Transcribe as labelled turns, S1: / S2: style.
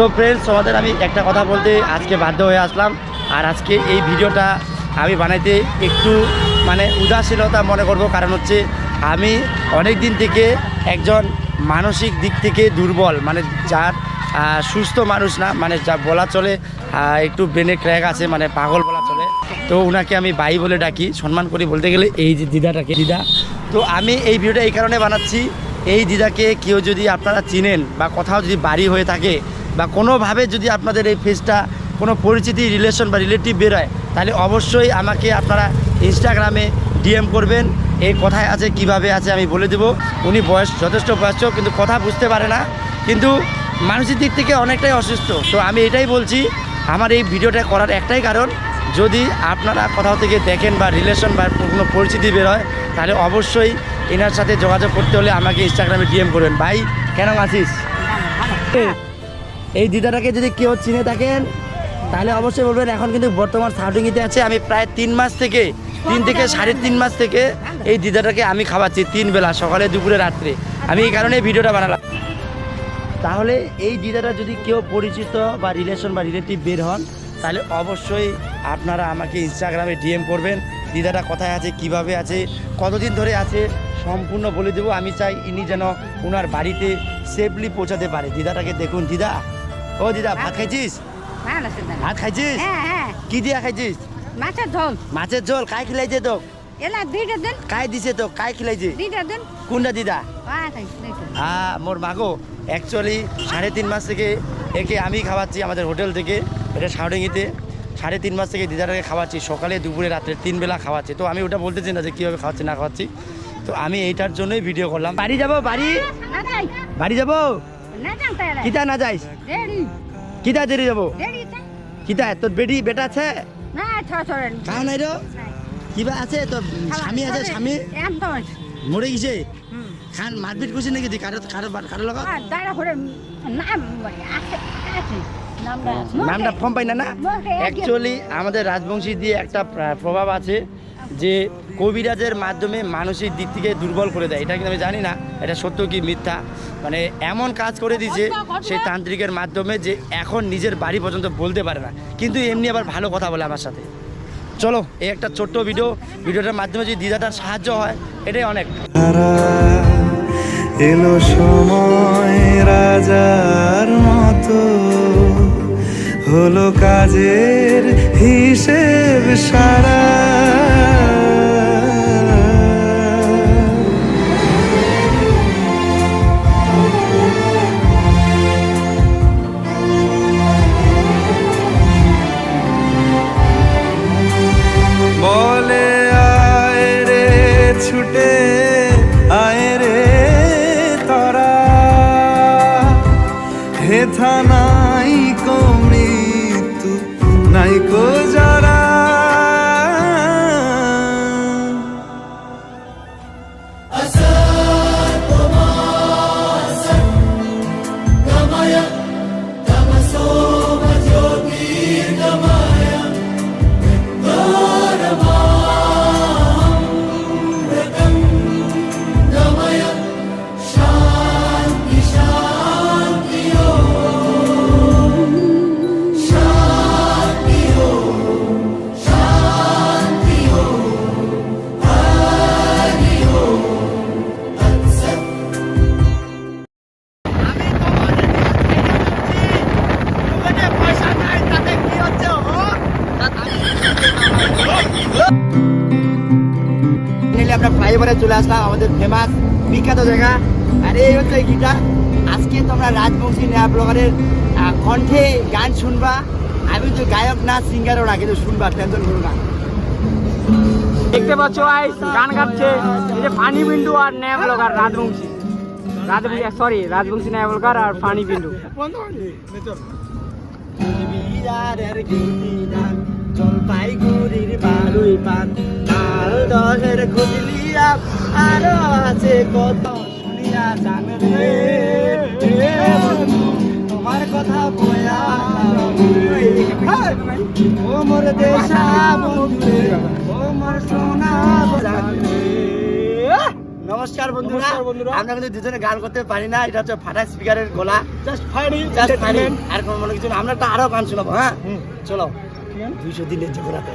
S1: So friends তোমাদের আমি একটা কথা বলতে আজকে বাধ্য হয়ে আসলাম। আর আজকে এই ভিডিওটা আমি বানাইতে একটু মানে উদাসীনতা মনে করব। কারণ হচ্ছে আমি অনেক দিন থেকে একজন মানসিক দিক থেকে দুর্বল মানে যার সুস্থ মানুষ না মানে যা বলা চলে একটু ব্রেনে ক্র্যাক আছে মানে পাগল বলা চলে। তো ওনাকে আমি ভাই বলে ডাকি, সম্মান করি বলতে গেলে এই যে দিদাটাকে, দিদা। তো আমি এই ভিডিওটা এই কারণে বানাচ্ছি, এই দিদাকে কেউ যদি আপনারা চিনেন বা কোথাও যদি বাড়ি হয়ে থাকে বা কোনোভাবে যদি আপনাদের এই ফেসটা কোনো পরিচিতি রিলেশন বা রিলেটিভ বেরোয়, তাহলে অবশ্যই আমাকে আপনারা ইনস্টাগ্রামে ডিএম করবেন। এই কোথায় আছে, কীভাবে আছে আমি বলে দেবো। উনি বয়স যথেষ্ট বয়স্ক, কিন্তু কথা বুঝতে পারে না। কিন্তু মানসিক দিক থেকে অনেকটাই অসুস্থ। তো আমি এটাই বলছি, আমার এই ভিডিওটা করার একটাই কারণ, যদি আপনারা কোথাও থেকে দেখেন বা রিলেশন বা কোনো পরিচিতি বেরোয়, তাহলে অবশ্যই এনার সাথে যোগাযোগ করতে হলে আমাকে ইনস্টাগ্রামে ডিএম করবেন। ভাই কেন আছিস? এই দিদাটাকে যদি কেউ চিনে থাকেন, তাহলে অবশ্যই বলবেন, এখন কিন্তু বর্তমান সাউটিংতে আছে। আমি প্রায় তিন মাস থেকে, তিন থেকে সাড়ে তিন মাস থেকে এই দিদাটাকে আমি খাওয়াচ্ছি তিন বেলা, সকালে, দুপুরে, রাত্রে। আমি এই কারণে ভিডিওটা বানালাম। তাহলে এই দিদাটা যদি কেউ পরিচিত বা রিলেশন বা রিলেটিভ বের হন, তাহলে অবশ্যই আপনারা আমাকে ইনস্টাগ্রামে ডিএম করবেন। দিদাটা কোথায় আছে, কীভাবে আছে, কতদিন ধরে আছে, সম্পূর্ণ বলে দেবো। আমি চাই ইনি যেন ওনার বাড়িতে সেফলি পৌঁছাতে পারে। দিদাটাকে দেখুন। দিদা ও দিদা ভাত খাইছিস। ভাত খাইছিস?
S2: হ্যাঁ হ্যাঁ।
S1: কি দিয়া খাইছিস?
S2: মাছের ঝোল।
S1: মাছের ঝোল কাই খিলাইছে তো
S2: এলা দুইটা দিন।
S1: কাই দিছে তো কাই খিলাইছে?
S2: দুইটা দিন।
S1: কোনটা দিদা?
S2: হ্যাঁ।
S1: হ্যাঁ মোর মাগো অ্যাকচুয়ালি সাড়ে তিন মাস থেকে একে আমি খাওয়াচ্ছি আমাদের হোটেল থেকে এটা সাউডিংইতে। সাড়ে তিন মাস থেকে দিদাটাকে খাওয়াচ্ছি সকালে দুপুরে রাত্রে তিন বেলা খাওয়াচ্ছি। তো আমি ওটা বলতেছি না যে কীভাবে খাওয়াচ্ছি না খাওয়াচ্ছি। তো আমি এইটার জন্যই ভিডিও করলাম। বাড়ি যাব বাড়ি? বাড়ি যাব? কিতা না যাইস? কিতা দেরি যাব কিতা তোর বেটি বেটা আছে? কাহ নাই রো কিবা আছে? তোর স্বামী আছে স্বামী? মরে গেছে? খান মারপিট করছে নাকি
S2: কারও কারও কারও আছে নামটা
S1: ফর্ম পাই না না? অ্যাকচুয়ালি আমাদের রাজবংশী দিয়ে একটা প্রভাব আছে যে কবিরাজের মাধ্যমে মানসিক দিক থেকে দুর্বল করে দেয়। এটা কিন্তু আমি জানি না এটা সত্য কি মিথ্যা? মানে এমন কাজ করে দিয়েছে সেই তান্ত্রিকের মাধ্যমে যে এখন নিজের বাড়ি পর্যন্ত বলতে পারে না। কিন্তু এমনি আবার ভালো কথা বলে আমার সাথে। চলো এই একটা ছোট্ট ভিডিও। ভিডিওটার মাধ্যমে যদি দিদাটার সাহায্য হয় এটাই অনেক।
S3: এলো সময় রাজার মতো হলো কাজের হিসেব সারা। হেথা নাই কো
S1: ফ্লাইওভারে চলে আসলাম আমাদের ফেমাস বিখ্যাত জায়গা। আর এই হচ্ছে গিটার আজকে তোমরা রাজবংশী নেয়া ব্লগারের কণ্ঠে গান শুনবা। আমি তো গায়ক না সিঙ্গারও না কিন্তু শুনবা টেনশন করো না।
S4: দেখতে পাচ্ছ ভাই গান গাচ্ছে। এই যে ফানি বিন্দু আর ন্যায় ব্লগার রাজবংশী। রাজবংশী সরি রাজবংশী ন্যায় ব্লগার আর ফানি বিন্দু।
S1: গিটার জলপাইগুড়ির বালুই পান। লাল দশের খুঁজলিয়া আরও আছে কত শুনিয়া জানে রে এ বন্ধু, তোমার কথা বয়া ও মোর দেশা বন্ধু রে, ও মোর সোনা জানে নমস্কার বন্ধুরা
S4: বন্ধুরা।
S1: আমরা কিন্তু দুজনে গান করতে পারি না এটা হচ্ছে ফাটা স্পিকারের গলা।
S4: জাস্ট ফানি
S1: জাস্ট ফানি আর কোনো মনে কিছু আমরা একটা আরও গান শোনাবো হ্যাঁ? চলো। দুইশো যে ঘোরাতে